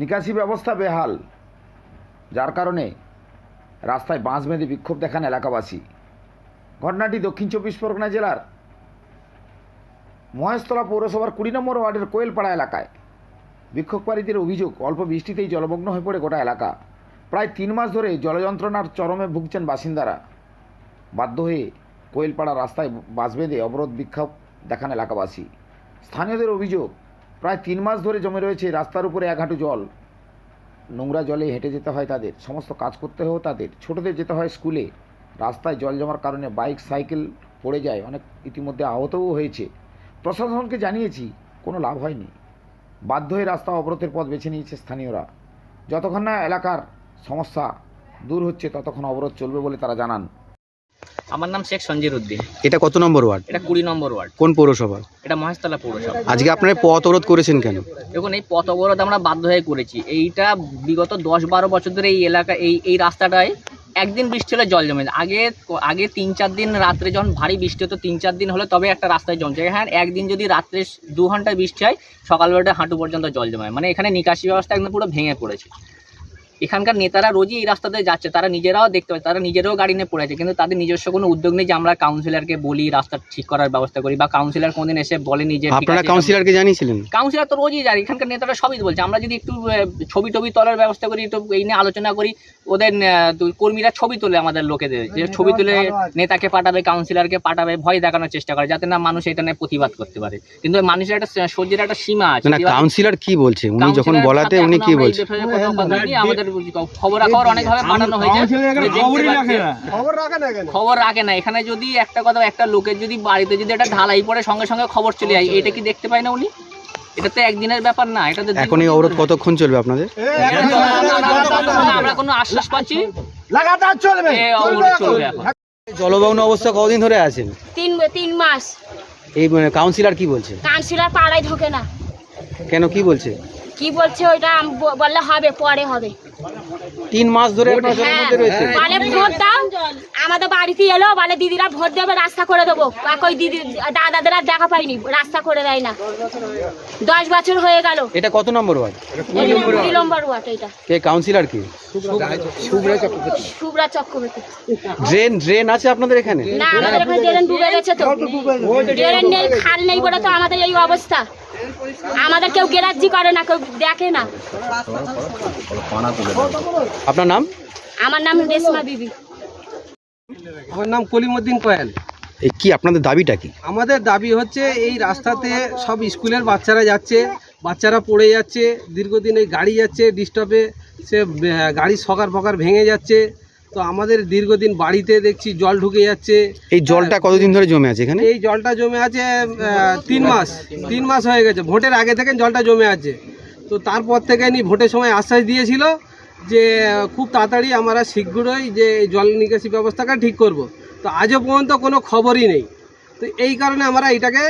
নিকাশি ব্যবস্থা বেহাল। যার কারণে রাস্তায় বাঁশ বেঁধে বিক্ষোভ দেখান এলাকাবাসী। ঘটনাটি দক্ষিণ চব্বিশ পরগনা জেলার মহেশতলা পৌরসভার কুড়ি নম্বর ওয়ার্ডের কোয়েলপাড়া এলাকায়। বিক্ষোভকারীদের অভিযোগ, অল্প বৃষ্টিতেই জলমগ্ন হয়ে পড়ে গোটা এলাকা। প্রায় তিন মাস ধরে জলযন্ত্রণার চরমে ভুগছেন বাসিন্দারা। বাধ্য হয়ে কোয়েলপাড়া রাস্তায় বাস বেঁধে অবরোধ বিক্ষোভ দেখান এলাকাবাসী। স্থানীয়দের অভিযোগ প্রায় তিন মাস ধরে জমে রয়েছে রাস্তার উপরে এক হাঁটু জল। নোংরা জলে হেঁটে যেতে হয় তাদের। সমস্ত কাজ করতে হয়েও তাদের। ছোটদের যেতে হয় স্কুলে। রাস্তায় জল জমার কারণে বাইক, সাইকেল পড়ে যায়। অনেক ইতিমধ্যে আহতও হয়েছে। প্রশাসনকে জানিয়েছি, কোনো লাভ হয়নি। বাধ্য হয়ে রাস্তা অবরোধের পথ বেছে নিয়েছে স্থানীয়রা। যতক্ষণ না এলাকার সমস্যা দূর হচ্ছে, ততক্ষণ অবরোধ চলবে বলে তারা জানান। আমার নাম শেখ সঞ্জির উদ্দিন। এটা কত নম্বর ওয়ার্ড? এটা কুড়ি নম্বর ওয়ার্ড। কোন পৌরসভা? এটা মহেশতলা পৌরসভা। আজকে আপনারা পথ অবরোধ করেছেন কেন? দেখুন এই পথ অবরোধ আমরা বাধ্য হয়ে করেছি। এইটা বিগত দশ বারো বছর ধরে এই এলাকা এই এই রাস্তাটায় একদিন বৃষ্টি হলে জল জমে আগে আগে তিন চার দিন রাত্রে যখন ভারী বৃষ্টি হতো তিন চার দিন হলে তবে একটা রাস্তায় জমছে। হ্যাঁ একদিন যদি রাত্রে দু ঘন্টায় বৃষ্টি হয় সকালবেলাটা হাঁটু পর্যন্ত জল জমায় মানে এখানে নিকাশি ব্যবস্থা একদম পুরো ভেঙে পড়েছে। এখানকার নেতারা রোজই এই রাস্তাতে যাচ্ছে। তারা নিজেরাও দেখতে পাচ্ছে তারা নিজেরাও গাড়ি নিয়ে পড়েছে কিন্তু তাদের নিজস্ব কোনো উদ্যোগ নেই যে আমরা কাউন্সিলরকে বলি রাস্তা ঠিক করার ব্যবস্থা করি বা কাউন্সিলর কোনদিন এসে বলেনি যে আপনারা কাউন্সিলরকে জানিয়েছিলেন? কাউন্সিলর তো রোজই যায় এখানকার নেতারা সবই বলছে। আমরা যদি একটু ছবি টবি তোলার ব্যবস্থা করি একটু এই নিয়ে আলোচনা করি ওদের কর্মীরা ছবি তোলে আমাদের লোকেদের যে ছবি তুলে নেতাকে পাঠাবে কাউন্সিলরকে পাঠাবে ভয় দেখানোর চেষ্টা করে যাতে না মানুষ এটা নিয়ে প্রতিবাদ করতে পারে। কিন্তু মানুষের একটা সহ্যের একটা সীমা আছে। কাউন্সিলর কি বলছে? উনি যখন বলাতে উনি কি বলছে? এই বলছে খবরাখবর অনেকভাবে পাঠানো হয়েছে। খবর রাখে না এখানে। যদি একটা কথা একটা লোকের যদি বাড়িতে যদি একটা ঢালাই পড়ে সঙ্গে সঙ্গে খবর চলে যায়। এটা কি দেখতে পায় না উনি? এটা তো একদিনের ব্যাপার না এটা তো এখন অবরোধ কতক্ষণ চলবে আপনাদের? আমরা কোনো আশ্বাস পাচ্ছি। লাগাতার চলবে অবরোধ চলবে জলমগ্ন অবস্থা কতদিন ধরে আছেন? তিন তিন মাস। এই মানে কাউন্সিলর কি বলছে? কাউন্সিলর পাড়ায় ঢোকে না। কেন কি বলছে? কি বলছে ওইটা বললে হবে পরে হবে। তিন মাস ধরে হ্যাঁ মধ্যে রয়েছে। বলে ভোট দাও আমাদের বাড়িতে এলো বলে দিদিরা ভোট দেবে রাস্তা করে দেবো। দিদি দাদাদের আর দেখা পাইনি রাস্তা করে দেয় না। দশ বছর হয়ে গেল। এটা কত নম্বর ওয়ার্ড? কুড়ি নম্বর ওয়াট এটা। কে কাউন্সিলর কি? শুভ্রা চক্রবর্তী। ড্রেন ড্রেন আছে আপনাদের এখানে? না আমাদের এখানে ড্রেন ডুবে গেছে তো। ড্রেন নেই খাল নেই বলে তো আমাদের এই অবস্থা। আমাদের কেউ গ্যারাজি করে না কেউ দেখে না। আপনার নাম? আমার নাম রেশমা বিবি। আমার নাম কলিমুদ্দিন কোয়েল। এই কি আপনাদের দাবিটা কি? আমাদের দাবি হচ্ছে এই রাস্তাতে সব স্কুলের বাচ্চারা যাচ্ছে বাচ্চারা পড়ে যাচ্ছে দীর্ঘদিন এই গাড়ি যাচ্ছে ডিস্টার্বে সে গাড়ি সকার ফকার ভেঙে যাচ্ছে। তো আমাদের দীর্ঘদিন বাড়িতে দেখছি জল ঢুকে যাচ্ছে। এই জলটা কতদিন ধরে জমে আছে এখানে? এই জলটা জমে আছে তিন মাস তিন মাস হয়ে গেছে। ভোটের আগে থেকে জলটা জমে আছে। তো তারপর থেকে নি ভোটের সময় আশ্বাস দিয়েছিল। যে খুব তাড়াতাড়ি আমরা শীঘ্রই যে জল নিকাশি ব্যবস্থাটা ঠিক করব। তো আজও পর্যন্ত কোনো খবরই নেই। তো এই কারণে আমরা এটাকে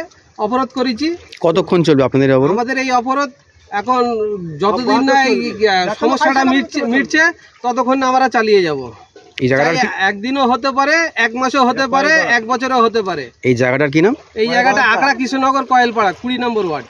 অবরোধ করেছি। কতক্ষণ চলবে আপনাদের অবরোধ? আমাদের এই অবরোধ এখন যতদিন না এই সমস্যাটা মিটছে মিটছে ততক্ষণ না আমরা চালিয়ে যাব। এই জায়গাটা একদিনও হতে পারে এক মাসও হতে পারে এক বছরও হতে পারে। এই জায়গাটার কি নাম? এই জায়গাটা আকড়া কৃষ্ণনগর কয়েলপাড়া কুড়ি নম্বর ওয়ার্ড।